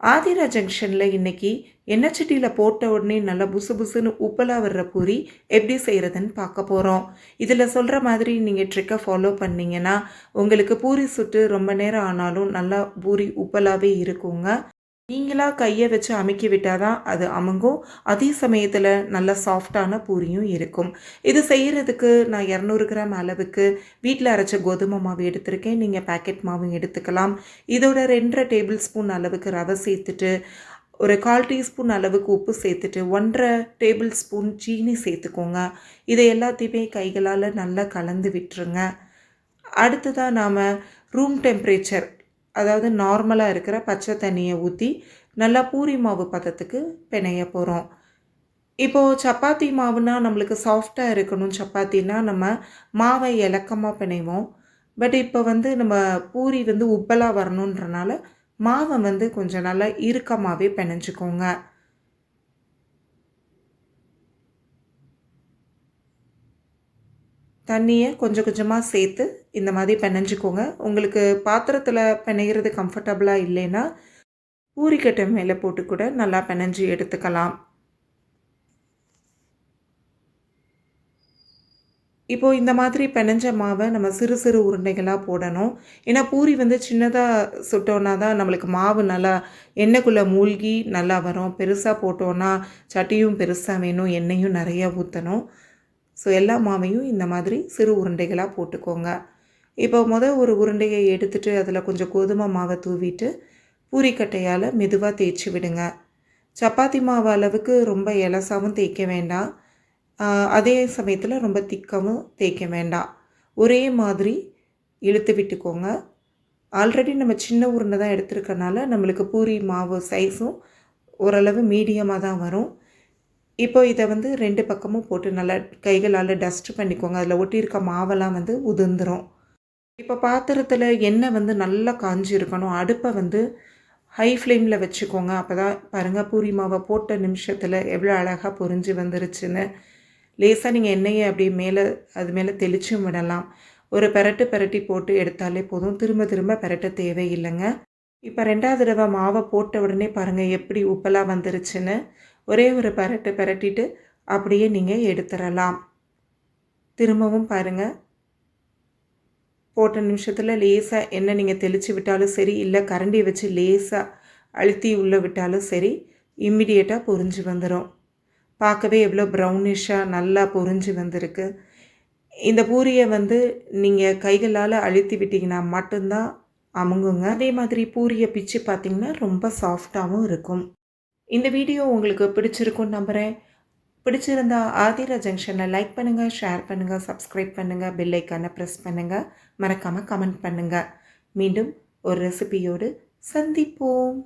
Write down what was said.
ஆதிரா ஜங்ஷனில் இன்னைக்கு எண்ணெய் சட்டியில் போட்ட உடனே நல்லா புசு புசுன்னு உப்பலாக வர்ற பூரி எப்படி செய்கிறதுன்னு பார்க்க போகிறோம் இதில் சொல்கிற மாதிரி நீங்கள் ட்ரிக்கை ஃபாலோ பண்ணிங்கன்னா உங்களுக்கு பூரி சுட்டு ரொம்ப நேரம் ஆனாலும் நல்லா பூரி உப்பலாகவே இருக்குங்க. நீங்களாக கையை வச்சு அமைக்கி விட்டால் தான் அது அமுங்கும். அதே சமயத்தில் நல்ல சாஃப்டான பூரியும் இருக்கும். இது செய்கிறதுக்கு நான் இரநூறு கிராம் அளவுக்கு வீட்டில் அரைச்ச கோதுமை மாவு எடுத்திருக்கேன். நீங்கள் பேக்கெட் மாவும் எடுத்துக்கலாம். இதோட ரெண்டரை டேபிள் ஸ்பூன் அளவுக்கு ரவை சேர்த்துட்டு ஒரு கால் டீஸ்பூன் அளவுக்கு உப்பு சேர்த்துட்டு ஒன்றரை டேபிள் ஸ்பூன் சீனி சேர்த்துக்கோங்க. இதை எல்லாத்தையுமே கைகளால் நல்லா கலந்து விட்டுருங்க. அடுத்ததாக நாம் ரூம் டெம்ப்ரேச்சர் அதாவது நார்மலாக இருக்கிற பச்சை தண்ணியை ஊற்றி நல்லா பூரி மாவு பதத்துக்கு பிணைய போகிறோம் இப்போது சப்பாத்தி மாவுனா நம்மளுக்கு சாஃப்டாக இருக்கணும். சப்பாத்தினா நம்ம மாவை இலக்கமாக பிணைவோம். பட் இப்போ வந்து நம்ம பூரி வந்து உப்பலாக வரணுன்றனால மாவை வந்து கொஞ்சம் நல்லா இறுக்கமாகவே பிணைஞ்சிக்கோங்க. தண்ணியை கொஞ்சம் கொஞ்சமாக சேர்த்து இந்த மாதிரி பிணைஞ்சிக்கோங்க. உங்களுக்கு பாத்திரத்தில் பிணையிறது கம்ஃபர்டபுளாக இல்லைன்னா பூரிக்கட்டை மேலே போட்டு கூட நல்லா பிணைஞ்சி எடுத்துக்கலாம். இப்போது இந்த மாதிரி பிணைஞ்ச மாவை நம்ம சிறு சிறு உருண்டைகளாக போடணும். ஏன்னா பூரி வந்து சின்னதாக சுட்டோன்னா தான் நம்மளுக்கு மாவு நல்லா எண்ணெய்க்குள்ளே மூழ்கி நல்லா வரும். பெருசாக போட்டோன்னா சட்டியும் பெருசாக வேணும். எண்ணெயும் நிறையா ஊற்றணும் ஸோ எல்லா மாவையும் இந்த மாதிரி சிறு உருண்டைகளாக போட்டுக்கோங்க. இப்போ மொதல் ஒரு உருண்டையை எடுத்துட்டு அதில் கொஞ்சம் கோதுமை மாவை தூவிட்டு பூரிக்கட்டையால் மெதுவாக தேய்ச்சி விடுங்க. சப்பாத்தி மாவு அளவுக்கு ரொம்ப எலசாவும் தேய்க்க வேண்டாம். அதே சமயத்தில் ரொம்ப திக்காகவும் தேய்க்க வேண்டாம். ஒரே மாதிரி இழுத்து விட்டுக்கோங்க. ஆல்ரெடி நம்ம சின்ன உருண்டை தான் எடுத்துருக்கனால நம்மளுக்கு பூரி மாவு சைஸும் ஓரளவு மீடியமாக தான் வரும். இப்போ இதை வந்து ரெண்டு பக்கமும் போட்டு நல்லா கைகளால் டஸ்ட் பண்ணிக்கோங்க. அதில் ஒட்டியிருக்க மாவெல்லாம் வந்து உதிர்ந்துடும் இப்போ பாத்திரத்தில் எண்ணெய் வந்து நல்லா காஞ்சிருக்கணும். அடுப்பை வந்து ஹை ஃப்ளேமில் வச்சுக்கோங்க. அப்போ தான் பாருங்கள் பூரி மாவை போட்ட நிமிஷத்தில் எவ்வளோ அழகாக பொரிஞ்சு வந்துருச்சுன்னு. லேசாக நீங்கள் எண்ணெயை அப்படியே மேலே அது மேலே தெளிச்சும் விடலாம். ஒரு பெரட்டு பெரட்டி போட்டு எடுத்தாலே போதும். திரும்ப திரும்ப பெரட்ட தேவையில்லைங்க. இப்போ ரெண்டாவது தடவை மாவை போட்ட உடனே பாருங்கள் எப்படி உப்பெல்லாம் வந்துருச்சுன்னு. ஒரே ஒரு பெரட்டு பெரட்டிட்டு அப்படியே நீங்கள் எடுத்துடலாம். திரும்பவும் பாருங்கள் போட்ட நிமிஷத்தில் லேசாக என்ன நீங்கள் தெளித்து விட்டாலும் சரி இல்லை கரண்டியை வச்சு லேசாக அழுத்தி உள்ளே விட்டாலும் சரி இம்மிடியேட்டாக பொறிஞ்சு வந்துடும் பார்க்கவே எவ்வளோ ப்ரௌனிஷாக நல்லா பொறிஞ்சு வந்திருக்கு. இந்த பூரியை வந்து நீங்கள் கைகளால் அழுத்தி விட்டிங்கன்னா மட்டும்தான் அமுங்குங்க. அதே மாதிரி பூரியை பிச்சு பார்த்திங்கன்னா ரொம்ப சாஃப்டாகவும் இருக்கும். இந்த வீடியோ உங்களுக்கு பிடிச்சிருக்கும்னு நம்புகிறேன் பிடிச்சிருந்தா ஆதிரா ஜங்ஷனை லைக் பண்ணுங்கள் ஷேர் பண்ணுங்கள் சப்ஸ்கிரைப் பண்ணுங்கள் பெல் ஐக்கானை ப்ரெஸ் பண்ணுங்கள் மறக்காமல் கமெண்ட் பண்ணுங்கள் மீண்டும் ஒரு ரெசிபியோடு சந்திப்போம்.